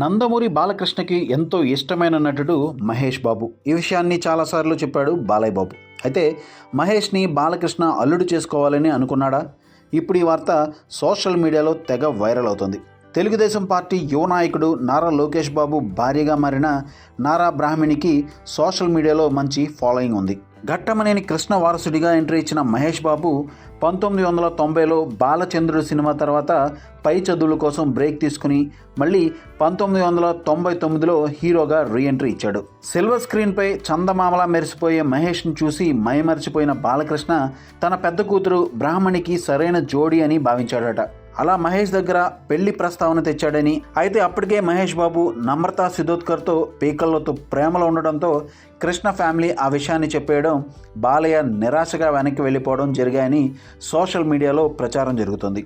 నందమూరి బాలకృష్ణకి ఎంతో ఇష్టమైన నటుడు మహేష్ బాబు. ఈ విషయాన్ని చాలాసార్లు చెప్పాడు బాలయ్య బాబు. అయితే మహేష్ని బాలకృష్ణ అల్లుడు చేసుకోవాలని అనుకున్నాడా? ఇప్పుడు ఈ వార్త సోషల్ మీడియాలో తెగ వైరల్ అవుతుంది. తెలుగుదేశం పార్టీ యువ నాయకుడు నారా లోకేష్ బాబు భార్యగా మారిన నారా బ్రాహ్మణికి సోషల్ మీడియాలో మంచి ఫాలోయింగ్ ఉంది. ఘట్టమనేని కృష్ణ వారసుడిగా ఎంట్రీ ఇచ్చిన మహేష్ బాబు పంతొమ్మిది వందల తొంభైలో బాలచంద్రుడు సినిమా తర్వాత పై చదువుల కోసం బ్రేక్ తీసుకుని మళ్ళీ పంతొమ్మిది వందల తొంభై తొమ్మిదిలో హీరోగా రీఎంట్రీ ఇచ్చాడు. సిల్వర్ స్క్రీన్పై చందమామలా మెరిసిపోయే మహేష్ను చూసి మైమరిచిపోయిన బాలకృష్ణ తన పెద్ద కూతురు బ్రాహ్మణికి సరైన జోడీ అని భావించాడట. అలా మహేష్ దగ్గర పెళ్ళి ప్రస్తావన తెచ్చాడని అయితే అప్పటికే మహేష్ బాబు నమ్రతా సిద్ధోత్కర్తో పీకల్లోతో ప్రేమలో ఉండడంతో కృష్ణ ఫ్యామిలీ ఆ విషయాన్ని చెప్పేయడం బాలయ్య నిరాశగా వెనక్కి వెళ్ళిపోవడం జరిగాయని సోషల్ మీడియాలో ప్రచారం జరుగుతుంది.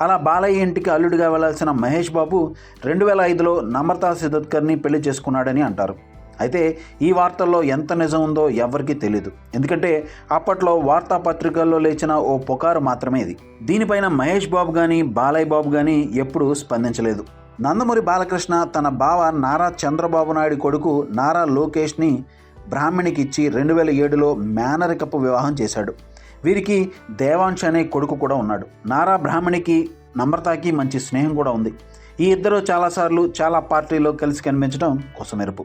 అలా బాలయ్య ఇంటికి అల్లుడిగా వెళ్ళాల్సిన మహేష్ బాబు రెండు వేల ఐదులో నమ్రతా సిద్ధోత్కర్ని పెళ్ళి చేసుకున్నాడని అంటారు. అయితే ఈ వార్తల్లో ఎంత నిజం ఉందో ఎవరికీ తెలియదు ఎందుకంటే అప్పట్లో వార్తాపత్రికల్లో లేచిన ఓ పుకారు మాత్రమే ఇది. దీనిపైన మహేష్ బాబు కానీ బాలయ్య బాబు కానీ ఎప్పుడూ స్పందించలేదు. నందమూరి బాలకృష్ణ తన బావ నారా చంద్రబాబు నాయుడు కొడుకు నారా లోకేష్ని బ్రాహ్మణికి ఇచ్చి రెండు వేల ఏడులో మేనరికపు వివాహం చేశాడు. వీరికి దేవాంశ్ అనే కొడుకు కూడా ఉన్నాడు. నారా బ్రాహ్మణికి నమ్రతాకి మంచి స్నేహం కూడా ఉంది. ఈ ఇద్దరు చాలాసార్లు చాలా పార్టీలో కలిసి కనిపించడం కొసమెరుపు.